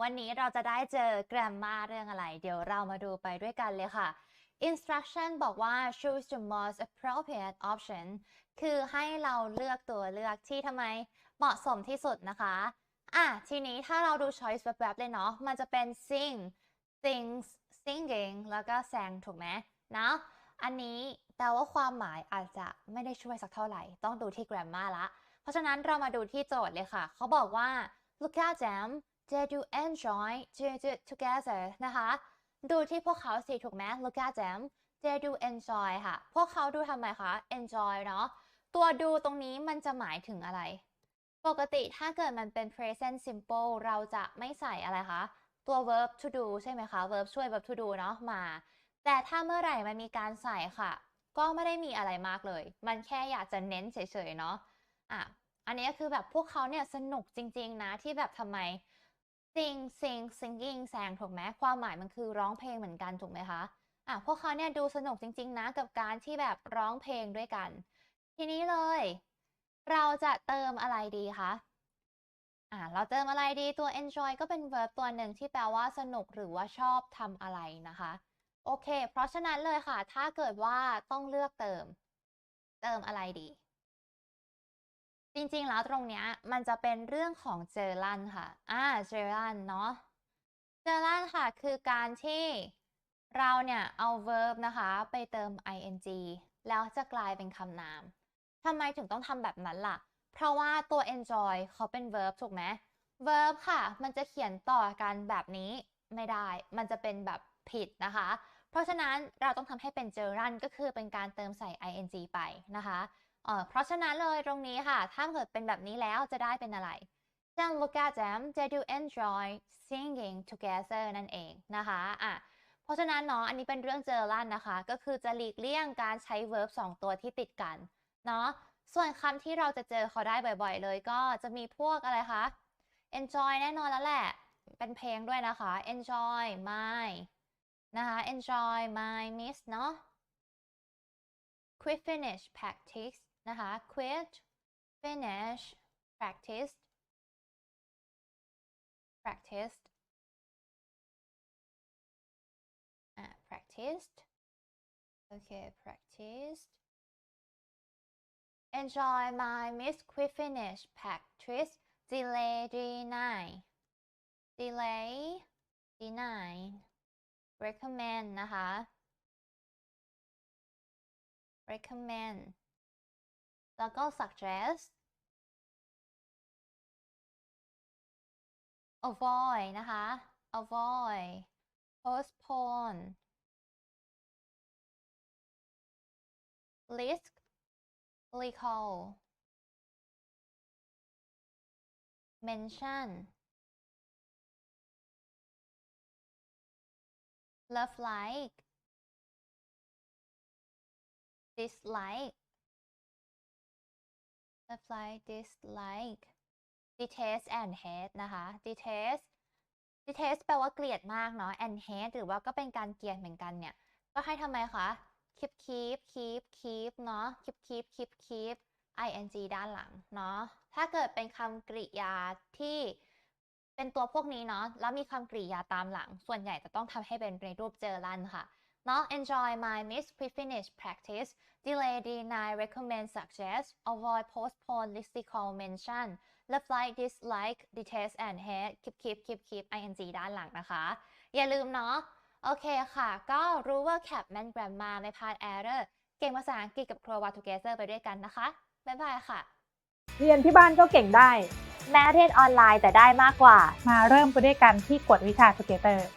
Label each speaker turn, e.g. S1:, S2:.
S1: วันนี้เราจะได้เจอ grammar เรื่องอะไร เดี๋ยวเรามาดูไปด้วยกันเลยค่ะ instruction บอกว่า choose the most appropriate option คือให้เราเลือกตัวเลือกที่ทำไมเหมาะสมที่สุดนะคะ อะ ทีนี้ถ้าเราดู choice แบบๆเลยเนาะ มันจะเป็น sing sings singing แล้วก็ sang ถูกไหมเนาะ อันนี้แต่ว่าความหมายอาจจะไม่ได้ช่วยสักเท่าไหร่ ต้องดูที่ grammar ละ เพราะฉะนั้นเรามาดูที่โจทย์เลยค่ะ เขาบอกว่า look at them they do enjoy to do together นะคะ ดูที่พวกเขาสิถูกไหม look at them they do enjoy ค่ะ พวกเขาดูทำไมคะ enjoy เนาะ ตัวดูตรงนี้มันจะหมายถึงอะไร ปกติถ้าเกิดมันเป็น present simple เราจะไม่ใส่อะไรคะ ตัว verb to do ใช่ไหมคะ verb ช่วย verb to do เนาะมา แต่ถ้าเมื่อไหร่มันมีการใส่ค่ะ ก็ไม่ได้มีอะไรมากเลย มันแค่อยากจะเน้นเฉยๆเนาะ อะ อันนี้คือแบบพวกเขาเนี่ยสนุกจริง ๆ นะที่แบบทำไม sing sing singing แซงถูกไหมความหมายมันคือร้องเพลงเหมือนกันถูกไหมคะอะพวกเขาเนี่ยดูสนุกจริง ๆ นะ กับการที่แบบร้องเพลงด้วยกัน ทีนี้เลย เราจะเติมอะไรดีคะอ่าเราเติมอะไรดีตัว enjoy ก็เป็น verb ตัวหนึ่งที่แปลว่าสนุกหรือว่าชอบทำอะไรนะคะ โอเค เพราะฉะนั้นเลยค่ะ ถ้าเกิดว่าต้องเลือกเติม เติมอะไรดี จริงๆ แล้วตรงเนี้ยมันจะเป็นเรื่องของเจอรันค่ะอ่าเจอรันเนาะเจอรันค่ะคือการที่เราเนี่ยเอา verb นะคะไปเติม ing แล้วจะกลายเป็นคำนามทำไมถึงต้องทำแบบนั้นล่ะ เพราะว่าตัว enjoy เขาเป็น verb ถูกไหม verb ค่ะ มันจะเขียนต่อกันแบบนี้ไม่ได้ มันจะเป็นแบบผิดนะคะ เพราะฉะนั้นเราต้องทำให้เป็นเจอรันก็คือเป็นการเติมใส่ ing ไปนะคะ เออเพราะฉะนั้นเลยตรงนี้ค่ะ ถ้าเกิดเป็นแบบนี้แล้วจะได้เป็นอะไร Then look at them they do enjoy singing together นั่นเองนะคะอะเพราะฉะนั้นเนาะอันนี้เป็นเรื่องเจอรันนะคะ ก็คือจะหลีกเลี่ยงการใช้ verb สองตัวที่ติดกันเนาะส่วนคำที่เราจะเจอเขาได้บ่อยๆ เลยก็จะมีพวกอะไรคะ enjoy แน่นอนแล้วแหละ เป็นเพลงด้วยนะคะ enjoy my นะคะ enjoy my miss เนาะ quit finish practice นะคะ quit finish practice practice อ่ะ practiced โอเค practiced enjoy my miss quit finish practice delay deny delay deny recommend นะคะ recommend แล้วก็ suggest avoid นะคะ avoid postpone risk recall mention love like dislike dislike dislike detest and hate นะคะ detest detest แปลว่าเกลียดมากเนาะ and hate หรือว่าก็เป็นการเกลียดเหมือนกันเนี่ย ก็ให้ทำไมคะ keep keep keep keep เนาะ keep keep keep keep ing ด้านหลังเนาะ ถ้าเกิดเป็นคำกริยาที่เป็นตัวพวกนี้เนาะ แล้วมีคำกริยาตามหลัง ส่วนใหญ่จะต้องทำให้เป็นในรูปเจอรันค่ะ เนาะ enjoy my miss pre finish practice delay deny recommend suggest avoid postpone list recall mention love like dislike detest and hate keep keep keep keep ing ด้านหลังนะคะ อย่าลืมเนาะ โอเคค่ะ ก็รู้ว่า cap man grammar ใน part error เก่งภาษาอังกฤษกับครัว w a together ไปด้วยกันนะคะ บ๊ายบายค่ะ
S2: เรียนที่บ้านก็เก่งได้
S1: แม้เรียนออนไลน์แต่ได้มากกว่า
S2: มาเริ่มไปด้วยกันที่กวดวิชาสเกเตอร์